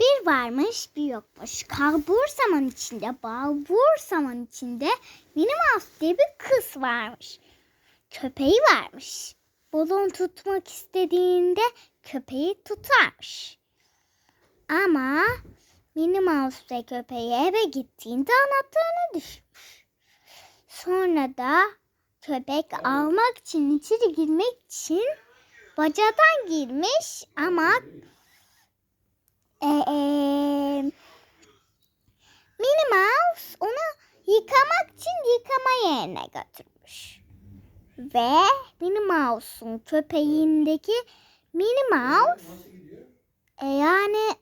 Bir varmış bir yokmuş. Kalbur saman içinde, balbur saman içinde Minnie Mouse diye bir kız varmış. Köpeği varmış. Balon tutmak istediğinde köpeği tutarmış. Ama Minnie Mouse ve köpeği eve gittiğinde anahtarını düşmüş. Sonra da köpek almak için içeri girmek için bacadan girmiş ama ee, Minnie Mouse onu yıkamak için yıkama yerine götürmüş. Ve Minnie Mouse'un köpeğindeki Minnie Mouse e, yani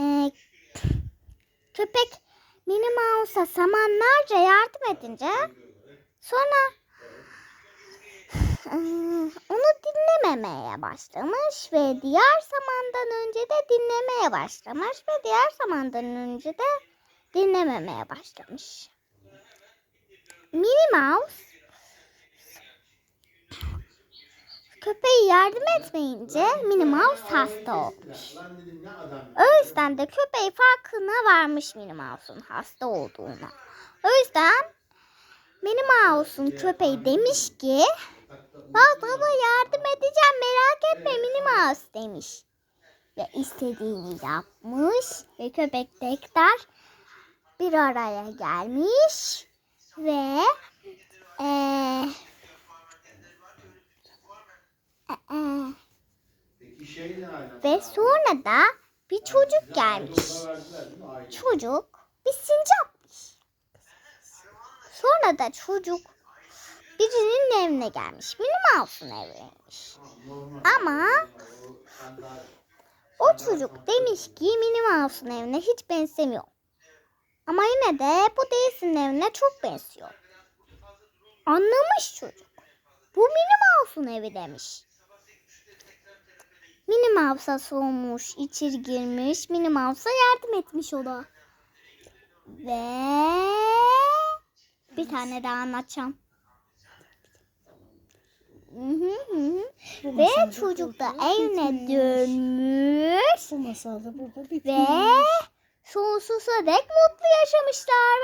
e, köpek Minnie Mouse'a samanlarca yardım edince sonra e, onu dinlememeye başlamış ve diğer zamandan önce de dinlemeye başlamış ve diğer zamandan önce de dinlememeye başlamış. Minnie Mouse köpeği yardım etmeyince Minnie Mouse hasta olmuş. O yüzden de köpeği farkına varmış Minnie Mouse'un hasta olduğuna. O yüzden Minnie Mouse'un köpeği demiş ki Bak baba yardım edeceğim merak etme Minnie Mouse demiş. Ve istediğini yapmış ve köpek tekrar bir araya gelmiş ve eee eee, Peki şey ve sonra da bir çocuk gelmiş. Çocuk bir sincapmış. Sonra da çocuk birinin evine gelmiş. Minnie Mouse'un eviymiş. Ama O çocuk demiş ki Minnie Mouse'un evine hiç benzemiyor. Ama yine de bu Daisy'nin evine çok benziyor. Anlamış çocuk. Bu Minnie Mouse'un evi demiş. Minnie Mouse'a sormuş, içeri girmiş. Minnie Mouse'a yardım etmiş o da. Ve bir tane daha anlatacağım. Bu Ve çocuk da burada evine bitmiş. dönmüş Bu masal da burada ve bitmiş. sonsuza dek mutlu yaşamışlar.